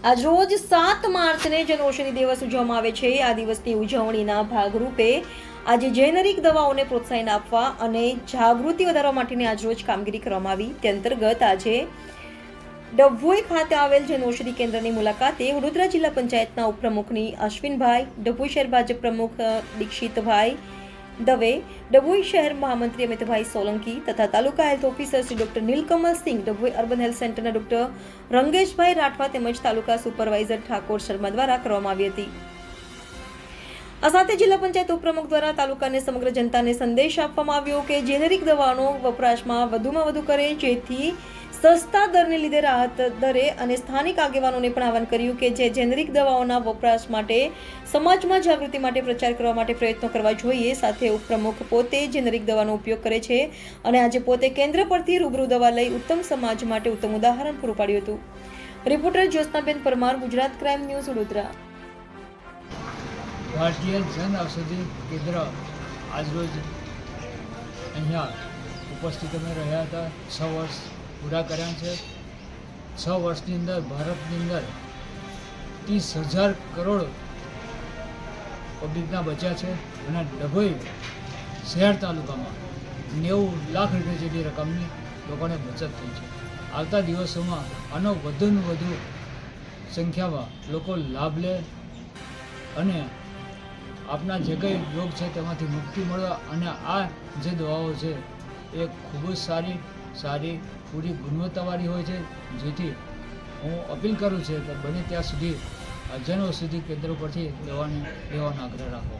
આજ રોજ સાત માર્ચને જનઔષધિ દિવસ ઉજવવામાં આવે છે. આ દિવસની ઉજવણીના ભાગરૂપે આજે જેનરિક દવાઓને પ્રોત્સાહન આપવા અને જાગૃતિ વધારવા માટેની આજરોજ કામગીરી કરવામાં આવી. તે અંતર્ગત આજે ડભોઈ ખાતે આવેલ જનૌષધિ કેન્દ્રની મુલાકાતે વડોદરા જિલ્લા પંચાયતના ઉપપ્રમુખની અશ્વિનભાઈ, ડભોઈ શહેર ભાજપ પ્રમુખ દીક્ષિતભાઈ દવે, ડભોઈ શહેર મહામંત્રી અમિતભાઈ સોલંકી તથા taluka health officer Shri doctor Neelkamal Singh Dabhoi urban health સેન્ટરના ડોક્ટર રંગેશભાઈ રાઠવા તેમજ તાલુકા સુપરવાઇઝર ઠાકોર શર્મા દ્વારા કરવામાં આવી હતી. આ સાથે જિલ્લા પંચાયત ઉપપ્રમુખ દ્વારા તાલુકાને સમગ્ર જનતાને સંદેશ આપવામાં આવ્યો કે જેનેરિક દવાનો વપરાશમાં વધુમાં વધુ કરે જેથી સસ્તા દરને લીધે રાહત દરે અને સ્થાનિક આગેવાનોને પણ આહવાન કર્યું કે જે જેનરિક દવાઓના વપરાશ માટે સમાજમાં જાગૃતિ માટે પ્રચાર કરવા માટે પ્રયત્નો કરવા જોઈએ. સાથે ઉપપ્રમુખ પોતે જેનરિક દવાનો ઉપયોગ કરે છે અને આજે પોતે કેન્દ્ર પરથી રૂબરૂ દવા લઈ ઉત્તમ સમાજ માટે ઉત્તમ ઉદાહરણ પૂરું પાડ્યું હતું. Reporter Jyotsnaben Parmar, Gujarat crime news, Vadodara. Bharatiya Jan Aushadhi કેન્દ્ર આજરોજ અહીંયા ઉપસ્થિત અમે રહ્યા હતા. છ વર્ષ પૂરા કર્યા છે. છ વર્ષની અંદર, ભારતની અંદર ત્રીસ હજાર કરોડ પબ્લિકના બચ્યા છે અને ડભોઈ શહેર તાલુકામાં નેવું લાખ રૂપિયા જેટલી રકમની લોકોને બચત થઈ છે. આવતા દિવસોમાં આનો વધુને વધુ સંખ્યામાં લોકો લાભ લે અને આપના જે કંઈ રોગ છે તેમાંથી મુક્તિ મળવા અને આ જે દવાઓ છે એ ખૂબ જ સારી સારી, પૂરી ગુણવત્તાવાળી હોય છે, જેથી હું અપીલ કરું છું કે બને ત્યાં સુધી આ સુધી કેન્દ્રો પરથી દવાને, લેવાનો આગ્રહ રાખો.